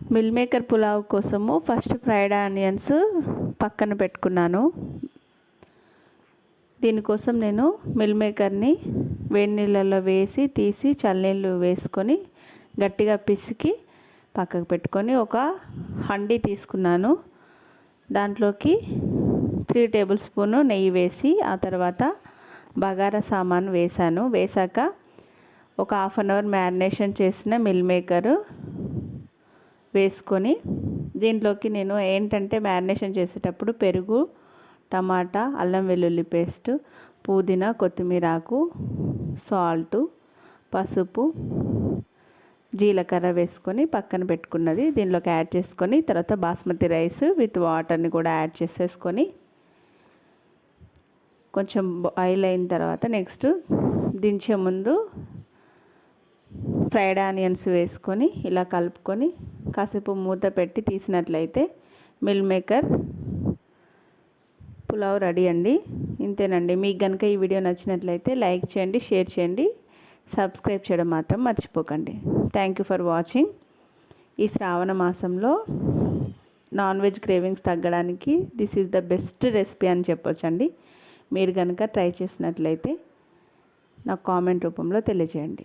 Mill maker pulao కోసము first fried onions పక్కన పెట్టుకున్నాను. దీనికోసం నేను మిల్ మేకర్ని వేడి నీళ్ళల్లో వేసి తీసి చల్లనీళ్ళు వేసుకొని గట్టిగా పిసికి పక్కకు పెట్టుకొని ఒక హండీ తీసుకున్నాను. దాంట్లోకి త్రీ టేబుల్ స్పూన్ నెయ్యి వేసి ఆ తర్వాత బగారా సామాను వేసాను వేసాక ఒక హాఫ్ అన్ అవర్ మ్యారినేషన్ చేసిన మిల్ మేకరు వేసుకొని దీంట్లోకి నేను ఏంటంటే మ్యారినేషన్ చేసేటప్పుడు పెరుగు టమాటా అల్లం వెల్లుల్లి పేస్ట్ పుదీనా కొత్తిమీర ఆకు సాల్ట్ పసుపు జీలకర్ర వేసుకొని పక్కన పెట్టుకున్నది. దీనిలోకి యాడ్ చేసుకొని తర్వాత బాస్మతి రైస్ విత్ వాటర్ని కూడా యాడ్ చేసేసుకొని కొంచెం బాయిల్ అయిన తర్వాత నెక్స్ట్ దించే ముందు ఫ్రైడ్ ఆనియన్స్ వేసుకొని ఇలా కలుపుకొని కాసేపు మూత పెట్టి తీసినట్లయితే మిల్ మేకర్ పులావ్ రెడీ అండి. ఇంతేనండి. మీకు కనుక ఈ వీడియో నచ్చినట్లయితే లైక్ చేయండి షేర్ చేయండి సబ్స్క్రైబ్ చేయడం మాత్రం మర్చిపోకండి. థ్యాంక్ యూ ఫర్ వాచింగ్ ఈ శ్రావణ మాసంలో నాన్ వెజ్ క్రేవింగ్స్ తగ్గడానికి this is the best recipe అని చెప్పొచ్చండి. మీరు కనుక ట్రై చేసినట్లయితే నాకు కామెంట్ రూపంలో తెలియజేయండి.